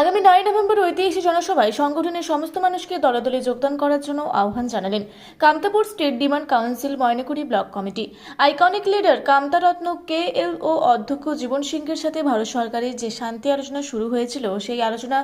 আগামী নয় নভেম্বর ঐতিহাসিক জনসভায় সংগঠনের সমস্ত মানুষকে দলে দলে যোগদান করার জন্য আহ্বান জানালেন Kamtapur state demand council Mainaguri block committee. Iconic leader Kamtaratna K L O অধ্যক্ষ জীবন সিংহের সাথে ভারত সরকারের যে শান্তি আলোচনা শুরু হয়েছিল, সেই আলোচনা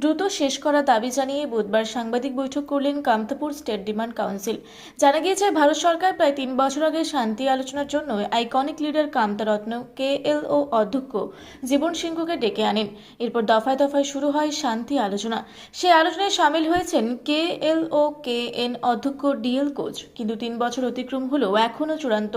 দ্রুত শেষ করার দাবি জানিয়ে বুধবার সাংবাদিক বৈঠক করলেন কামতাপুর স্টেট ডিমান্ড কাউন্সিল। জানা গিয়েছে, ভারত সরকার প্রায় তিন বছর আগে শান্তি আলোচনার জন্য iconic leader কামতারত্ন K L O অধ্যক্ষ জীবন সিংহকে ডেকে আনেন। এরপর দফায় দফায় শুরু হয় শান্তি আলোচনা। সেই আলোচনায় সামিল হয়েছেন K L O K N অধ্যক্ষ ডিএল কোচ। কিন্তু তিন বছর অতিক্রম হলেও এখনও চূড়ান্ত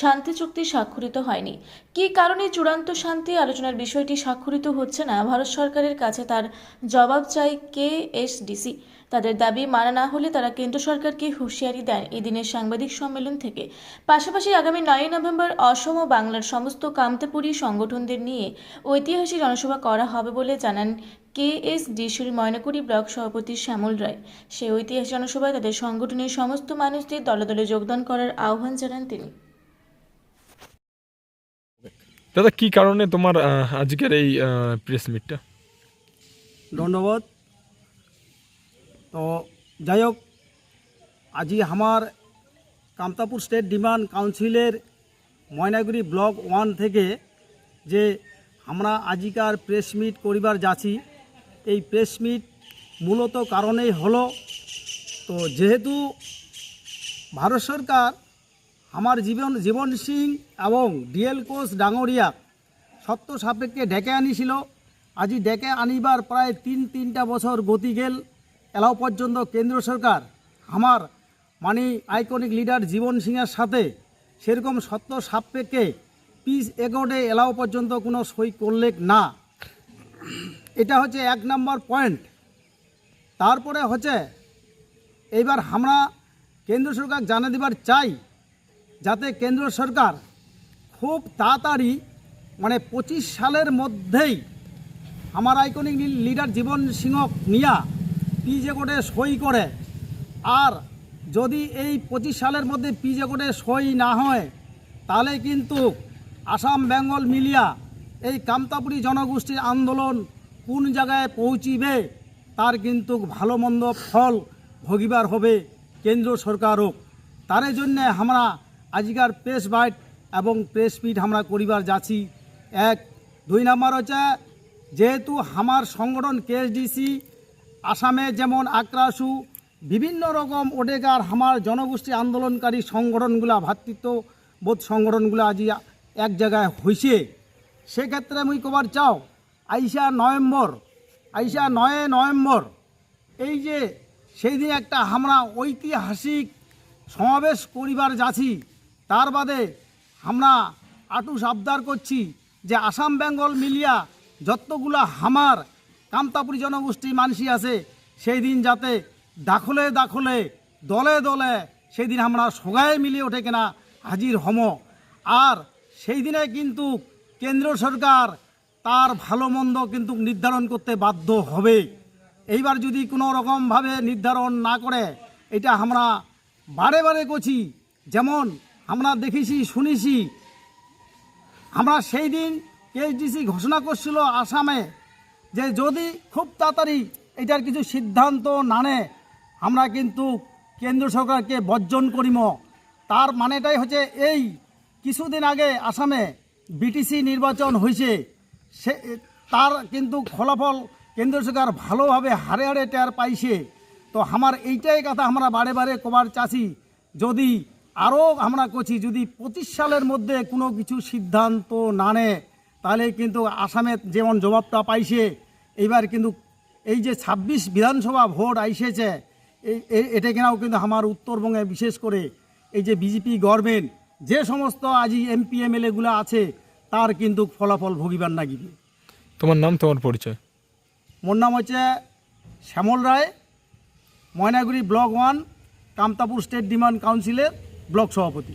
শান্তি চুক্তি স্বাক্ষরিত হয়নি। কি কারণে চূড়ান্ত শান্তি আলোচনার বিষয়টি স্বাক্ষরিত হচ্ছে না, ভারত সরকারের কাছে তার জবাব চাই কে এসডিসি তাদের দাবি মানা না হলে তারা কেন্দ্র সরকারকে হুঁশিয়ারি দেন। এদিনের সাংবাদিক সম্মেলন থেকে। পাশাপাশি আগামী নয় নভেম্বর অসম ও বাংলার সমস্ত কামতাপুরী সংগঠনদের নিয়ে ঐতিহাসিক জনসভা করা হবে বলে জানান কে এস ডিসির ময়নাকুড়ি ব্লক সভাপতি শ্যামল রায়। সেই ঐতিহাসিক জনসভায় তাদের সংগঠনের সমস্ত মানুষদের দলে দলে যোগদান করার আহ্বান জানান তিনি। দাদা কি কারণে তোমার আজকের এই প্রেস মিটটা ধন্যবাদ। তো যাই হোক, আজি আমার কামতাপুর স্টেট ডিমান্ড কাউন্সিলের ময়নাগুড়ি ব্লক ওয়ান থেকে যে আমরা আজিকার প্রেস মিট করিবার যাচ্ছি, এই প্রেস মিট মূলত কারণেই হলো, তো যেহেতু ভারত সরকার আমার জীবন জীবন সিং এবং ডিএল কোচ ডাঙরিয়া সত্য সাপেক্ষে ডেকে আনিছিল, আজি ডেকে আনিবার প্রায় তিন, তিনটা বছর গতি গেল। এলাও পর্যন্ত কেন্দ্র সরকার আমার মানে আইকনিক লিডার জীবন সিংয়ের সাথে সেরকম সত্য সাপেক্ষে পিস এগোডে এলাও পর্যন্ত কোনো সই করলে না। এটা হচ্ছে এক নম্বর পয়েন্ট। তারপরে হচ্ছে এইবার আমরা কেন্দ্র সরকার জানা দেবার চাই যাতে কেন্দ্র সরকার খুব তাড়াতাড়ি মানে পঁচিশ সালের মধ্যেই আমার আইকনিক লিডার জীবন সিংহ নিয়া পিজে কোডে সই করে। আর যদি এই পঁচিশ সালের মধ্যে পিজে কোডে সই না হয়, তাহলে কিন্তু আসাম, বেঙ্গল মিলিয়া এই কামতাপুরি জনগোষ্ঠীর আন্দোলন কোন জায়গায় পৌঁছিবে, তার কিন্তু ভালো মন্দ ফল ভোগিবার হবে কেন্দ্র সরকারও। তার জন্যে আমরা আজিকার প্রেস বাইট এবং প্রেস মিট আমরা করিবার যাচ্ছি। এক, দুই নম্বর হচ্ছে, যেহেতু আমার সংগঠন কেএসডিসি আসামে যেমন আক্রাসু, বিভিন্ন রকম ওডেগার আমার জনগোষ্ঠী আন্দোলনকারী সংগঠনগুলা ভ্রাতৃত্ববোধ সংগঠনগুলো আজি এক জায়গায় হইছে। সেক্ষেত্রে মুই কবার চাও, আইসা নভেম্বর, আইসা নয় নভেম্বর, এই যে সেই দিন একটা আমরা ঐতিহাসিক সমাবেশ করিবার যাচ্ছি, তার বাদে আমরা আটুস আবদার করছি যে আসাম বেঙ্গল মিলিয়া যতগুলা হামার কামতাপুরি জনগোষ্ঠী মানসি আছে, সেই দিন যাতে দাখলে দাখলে, দলে দলে সেই দিন আমরা সগায়ে মিলিয়ে ওঠে কিনা হাজির হম। আর সেই দিনে কিন্তু কেন্দ্র সরকার তার ভালো মন্দ কিন্তু নির্ধারণ করতে বাধ্য হবে। এইবার যদি কোনো রকমভাবে নির্ধারণ না করে, এটা আমরা বারে বারে করছি। যেমন আমরা দেখেছি, শুনেছি, আমরা সেই দিন কেএসডিসি ঘোষণা করছিল আসামে যে যদি খুব তাড়াতাড়ি এটার কিছু সিদ্ধান্ত না নেয় আমরা কিন্তু কেন্দ্র সরকারকে বর্জন করিম। তার মানেটাই হচ্ছে এই, কিছুদিন আগে আসামে বিটিসি নির্বাচন হয়েছে সে, তার কিন্তু ফলাফল কেন্দ্র সরকার ভালোভাবে হারে হারে টের পাইছে। তো আমার এইটাই কথা আমরা বারে বারে কবার চাষি যদি আরও আমরা করছি, যদি পঁচিশ সালের মধ্যে কোনো কিছু সিদ্ধান্ত না নেয় তাহলে কিন্তু আসামে যেমন জবাবটা পাইছে এইবার কিন্তু এই যে ছাব্বিশ বিধানসভা ভোট আইসেছে এই এটা কিনাও কিন্তু আমার উত্তরবঙ্গে বিশেষ করে এই যে বিজেপি গভর্নমেন্ট যে সমস্ত আজি এমপি এমএলএগুলো আছে তার কিন্তু ফলাফল ভোগিবার না নাগিবে তোমার নাম তোমার পরিচয়? মোর নাম হচ্ছে Shyamal Roy Mainaguri block one Kamtapur state demand কাউন্সিলের ব্লক সভাপতি।